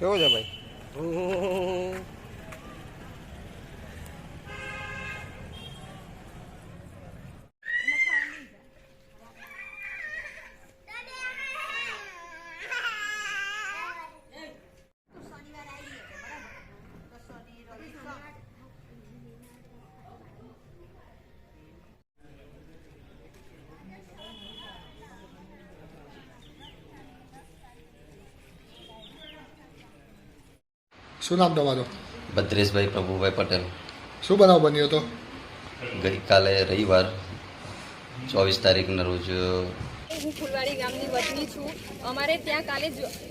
કેવું છે ભાઈ? શું નામ તમારું? ભદ્રેશભાઈ પ્રભુભાઈ પટેલ. શું બનાવ બન્યો હતો? ગઈકાલે રવિવાર ચોવીસ તારીખના રોજ હું ફુલવાડી ગામની વતની છું. અમારે ત્યાં કાલે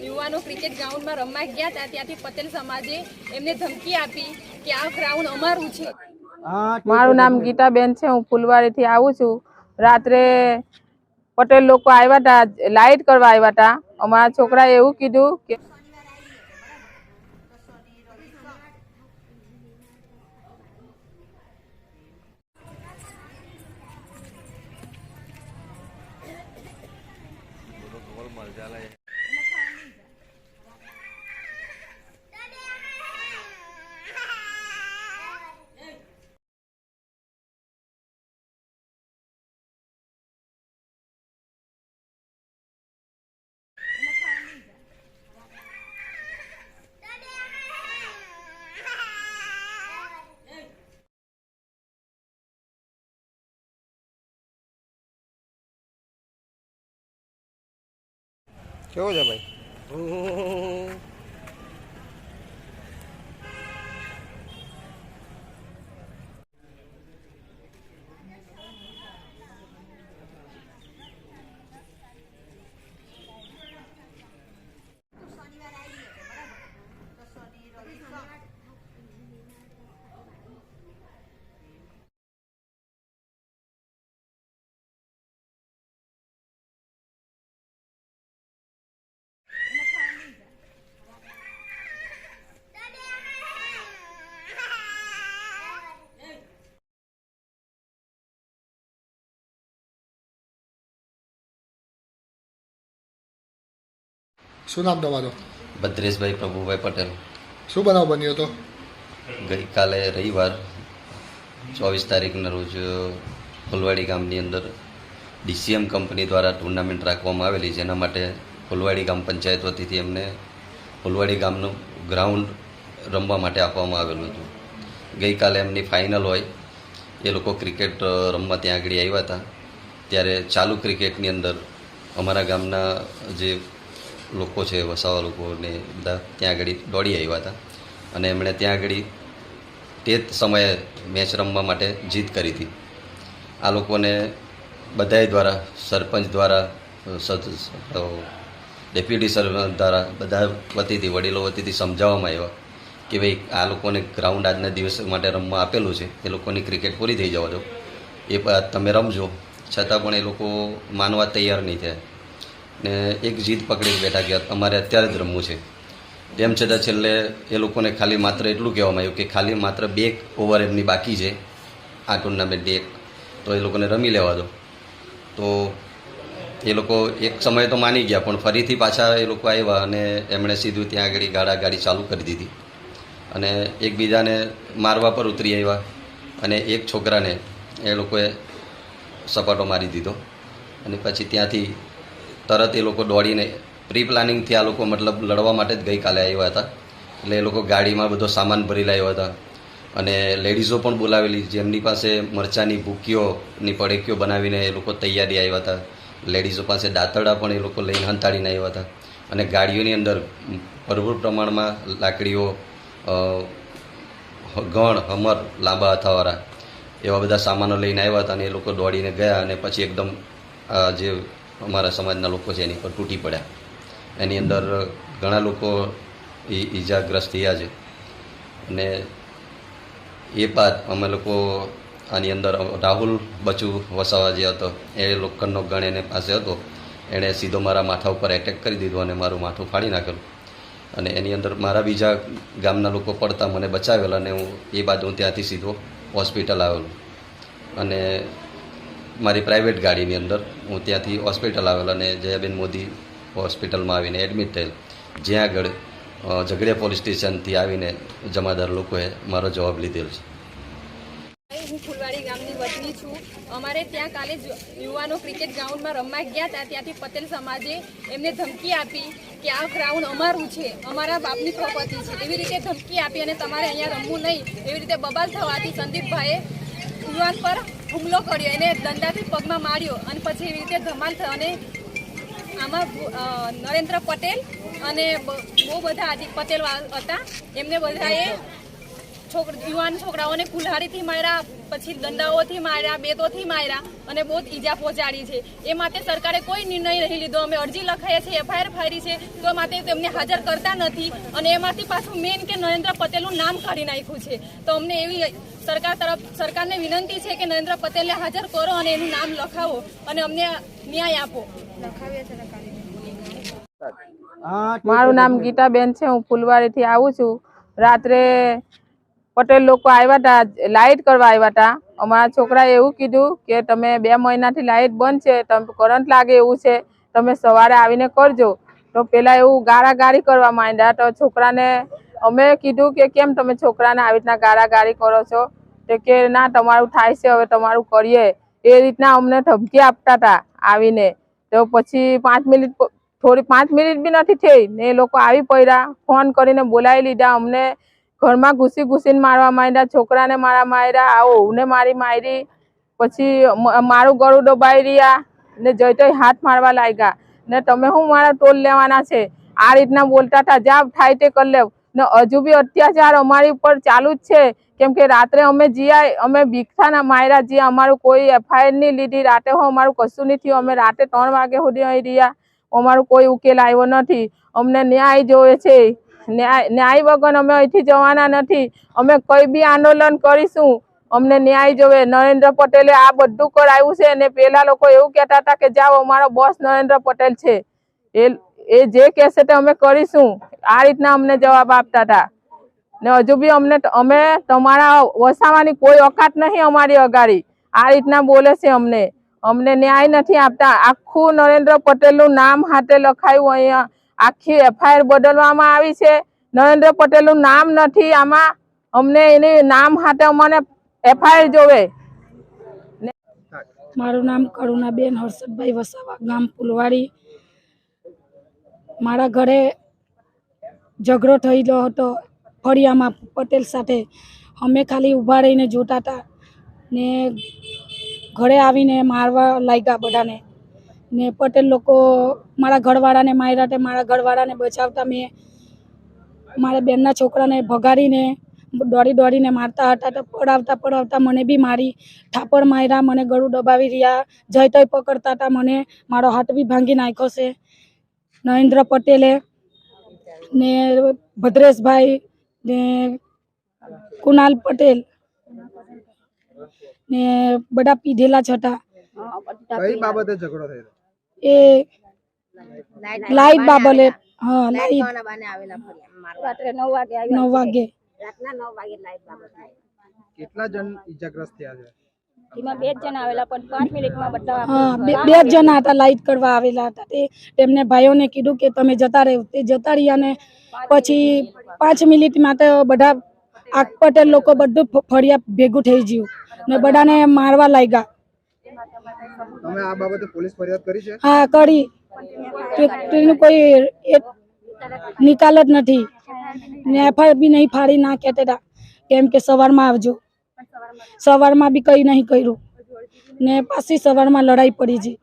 યુવાનો ક્રિકેટ ગ્રાઉન્ડમાં રમવા ગયા હતા. ત્યાંથી પટેલ સમાજે એમને ધમકી આપી કે આ ગ્રાઉન્ડ અમારું છે. મારું નામ ગીતાબેન છે. હું ફુલવાડીથી આવું છું. રાત્રે પટેલ લોકો આવ્યા હતા લાઇટ કરવા આવ્યા હતા. અમારા છોકરાએ એવું કીધું કે อะไร કેવું છે ભાઈ? શું નામ તમારું? ભદ્રેશભાઈ પ્રભુભાઈ પટેલ. શું બનાવ બન્યો હતો? ગઈકાલે રવિવાર ચોવીસ તારીખના રોજ ફુલવાડી ગામની અંદર ડીસીએમ કંપની દ્વારા ટુર્નામેન્ટ રાખવામાં આવેલી જેના માટે ફુલવાડી ગામ પંચાયત વતીથી એમને ફુલવાડી ગામનું ગ્રાઉન્ડ રમવા માટે આપવામાં આવેલું હતું. ગઈકાલે એમની ફાઇનલ હોય એ લોકો ક્રિકેટ રમવા ત્યાં આગળ આવ્યા હતા. ત્યારે ચાલુ ક્રિકેટની અંદર અમારા ગામના જે લોકો છે, વસાવા લોકોને બધા ત્યાં આગળ દોડી આવ્યા હતા. અને એમણે ત્યાં આગળ તે જ સમયે મેચ રમવા માટે જીત કરી હતી. આ લોકોને બધાય દ્વારા, સરપંચ દ્વારા ડેપ્યુટી સરપંચ દ્વારા બધા વતીથી, વડીલો વતીથી સમજાવવામાં આવ્યા કે ભાઈ, આ લોકોને ગ્રાઉન્ડ આજના દિવસ માટે રમવા આપેલું છે. એ લોકોની ક્રિકેટ પૂરી થઈ જવા દો. એ તમે રમજો. છતાં પણ એ લોકો માનવા તૈયાર નહીં થયા. ને એક જીદ પકડી બેઠા કે અમારે અત્યારે જ રમવું છે. તેમ છતાં છેલ્લે એ લોકોને ખાલી માત્ર એટલું કહેવામાં આવ્યું કે ખાલી માત્ર બે ઓવર એમની બાકી છે. આ ટુર્નામેન્ટની એક. તો એ લોકોને રમી લેવા દો. તો એ લોકો એક સમયે તો માની ગયા, પણ ફરીથી પાછા એ લોકો આવ્યા અને એમણે સીધું ત્યાં આગળ ગાડા ગાડી ચાલુ કરી દીધી. અને એકબીજાને મારવા પર ઉતરી આવ્યા અને એક છોકરાને એ લોકોએ સપાટો મારી દીધો. અને પછી ત્યાંથી તરત એ લોકો દોડીને પ્રી પ્લાનિંગથી આ લોકો મતલબ લડવા માટે જ ગઈકાલે આવ્યા હતા. એટલે એ લોકો ગાડીમાં બધો સામાન ભરી લાવ્યા હતા. અને લેડીઝો પણ બોલાવેલી, જેમની પાસે મરચાની ભૂકીઓની પડેકીઓ બનાવીને એ લોકો તૈયારી આવ્યા હતા. લેડીઝો પાસે દાંતરડા પણ એ લોકો લઈને હંતાડીને આવ્યા હતા. અને ગાડીઓની અંદર ભરપૂર પ્રમાણમાં લાકડીઓ ગણ, હમર, લાંબા હાથાવાળા એવા બધા સામાનો લઈને આવ્યા હતા અને એ લોકો દોડીને ગયા અને પછી એકદમ જે અમારા સમાજના લોકો છે, એની પર તૂટી પડ્યા. એની અંદર ઘણા લોકો ઈજાગ્રસ્ત થયા છે. અને એ બાદ અમે લોકો આની અંદર રાહુલ બચુ વસાવા જે હતો, એ લોખંડનો ગણ એને પાસે હતો. એણે સીધો મારા માથા ઉપર એટેક કરી દીધો અને મારું માથું ફાડી નાખેલું. અને એની અંદર મારા બીજા ગામના લોકો પડતા મને બચાવેલા અને હું એ બાદ હું ત્યાંથી સીધો હોસ્પિટલ આવેલો. અને મારી પ્રાઇવેટ ગાડીની અંદર હું ત્યાંથી હોસ્પિટલ આવેલ અને જયાબેન મોદી હોસ્પિટલમાં આવીને એડમિટ થયેલ. જ્યાં આગળ ઝઘડિયા પોલીસ સ્ટેશનથી આવીને જમાદાર લોકોએ મારો જવાબ લીધેલ છે. હું ફુલવાડી ગામની વતની છું. અમારે ત્યાં કાલે યુવાનો ક્રિકેટ ગ્રાઉન્ડમાં રમવા ગયા હતા. ત્યાંથી પટેલ સમાજે એમને ધમકી આપી કે આ ગ્રાઉન્ડ અમારું છે, અમારા બાપની પ્રોપર્ટી છે. એવી રીતે ધમકી આપી અને તમારે અહીંયા રમવું નહીં. એવી રીતે બબાલ થવાથી સંદીપભાઈએ યુવાન પર હુમલો કર્યો, એને દંડાથી પગમાં માર્યો અને પછી એવી રીતે ધમાલ થયો. અને આમાં નરેન્દ્ર પટેલ અને બહુ બધા હાર્દિક પટેલ હતા. એમને બધાએ છોકર યુવાન છોકરાઓને કુલ્હાડીથી માર્યા પછી દંડાઓથી માર્યા બેતોથી માર્યા અને બહુ જ ઈજા પહોંચાડી છે. એ માટે સરકારે કોઈ નિર્ણય નહીં લીધો. અમે અરજી લખાઈએ છીએ એફઆઈઆર ફાયરી છે તો માટે તેમને હાજર કરતા નથી અને એમાંથી પાછું મેન કે નરેન્દ્ર પટેલનું નામ કાઢી નાખ્યું છે. તો અમને એવી સરકાર તરફ સરકારને વિનંતી છે કે નરેન્દ્ર પટેલને હાજર કરો અને એનું નામ લખાવો અને અમને ન્યાય આપો. મારું નામ ગીતાબેન છે. હું ફુલવાડીથી આવું છું. રાત્રે પટેલ લોકો આવ્યા હતા લાઇટ કરવા આવ્યા હતા અમારા છોકરાએ એવું કીધું કે તમે બે મહિનાથી લાઇટ બંધ છે, તમે કરંટ લાગે એવું છે, તમે સવારે આવીને કરજો. તો પેલા એવું ગારાગારી કરવા માંડ્યા. તો છોકરાને અમે કીધું કે કેમ તમે છોકરાને આવી રીતના ગારાગારી કરો છો? તો કે ના, તમારું થાય છે, હવે તમારું કરીએ. એ રીતના અમને ધમકી આપતા હતા આવીને. તો પછી પાંચ મિનિટ થોડી પાંચ મિનિટ બી નથી થઈ ને એ લોકો આવી પડ્યા, ફોન કરીને બોલાવી લીધા અમને. ઘરમાં ઘૂસી ઘૂસીને મારવા માંડ્યા, છોકરાને મારા માર્યા, આવો ને મારી મારી. પછી મારું ગળું દબાઈ રહ્યા ને જઈ તો હાથ મારવા લાગ્યા. ને તમે શું મારા ટોલ લેવાના છે? આ રીતના બોલતા હતા જ્યાં થાય તે કરી લેવ. ને હજુ બી અત્યાચાર અમારી ઉપર ચાલુ જ છે. કેમ કે રાત્રે અમે જીયા અમે ભીખાના માર્યા જે અમારું કોઈ એફઆઈઆર નહીં લીધી. રાતે હું, અમારું કશું નહીં થયું. અમે રાતે ત્રણ વાગે સુધી અહીં રહ્યા. અમારું કોઈ ઉકેલ આવ્યો નથી. અમને ન્યાય જોવે છે. ન્યાય ન્યાય વગર અમે અહીંથી જવાના નથી. અમે કોઈ બી આંદોલન કરીશું, અમને ન્યાય જોવે. નરેન્દ્ર પટેલે આ બધું કરાવ્યું છે અને પેલા લોકો એવું કહેતા હતા કે જાઓ, અમારો બોસ નરેન્દ્ર પટેલ છે. એ એ જે કહેશે તે અમે કરીશું. આ રીતના અમને જવાબ આપતા હતા. ને હજુ બી અમને અમે તમારા વસાવાની કોઈ ઓકાત નહીં અમારી અગાડી. આ રીતના બોલે છે અમને. અમને ન્યાય નથી આપતા. આખું નરેન્દ્ર પટેલનું નામ હાથે લખાયું અહીંયા. આખી એફઆઈઆર બદલવામાં આવી છે. નરેન્દ્ર પટેલનું નામ નથી, આમાં અમને એની નામ હાથે અમને એફઆઈઆર જોવે. મારું નામ કરુણાબેન હર્ષદભાઈ વસાવા, ગામ ફુલવાડી. મારા ઘરે ઝઘડો થયેલો હતો. ફળિયામાં પટેલ સાથે અમે ખાલી ઊભા રહીને જોતા હતા ને ઘરે આવીને મારવા લાગ્યા બધાને. ને પટેલ લોકો મારા ઘરવાળાને તે મારા ઘરવાળાને બચાવતા મેં. મારા બેનના છોકરાને ભગાડીને, દોડી દોડીને મારતા હતા પડાવતા પડાવતા મને બી મારી થાપડ માર્યા, મને ગળું દબાવી રહ્યા, જય તય પકડતા હતા મને. મારો હાથ બી ભાંગી નાખ્યો છે. નરેન્દ્ર પટેલે ને ભદ્રેશભાઈ ને કુનાલ પટેલ ને બધા પીધેલા છતાં બાબતે ઝઘડો થયો એ લાઈટ બાબલે હા લાઈટ રાત્રે નવ વાગે નવ વાગે. રાતના નવ વાગે લાઈટ બાબલે કેટલા જણ ઈજાગ્રસ્ત થયા છે? એમાં બે જણ આવેલા પણ પાંચ મિનિટમાં બધા હા બે બે જણા હતા લાઈટ કરવા આવેલા હતા. તે તેમને ભાઈઓને કીધું કે તમે જતા રહો. તે જતા રહ્યા ને પછી પાંચ મિનિટમાં તો બધા આગ પટેલ લોકો બધું ફ- ફળિયા ભેગું થઈ ગયું ને બધાને મારવા લાગ્યા. તમે આ બાબતે પોલીસ ફરિયાદ કરી છે? હા, કરી. તેનું કોઈ નિકાલ જ નથી. ને એફઆઈઆર બી નહીં ફાડી, ના કહેતા કેમ કે સવારમાં આવજો. સવારમાં બી કંઈ નહીં કર્યું. ને પાછી સવારમાં લડાઈ પડી છે.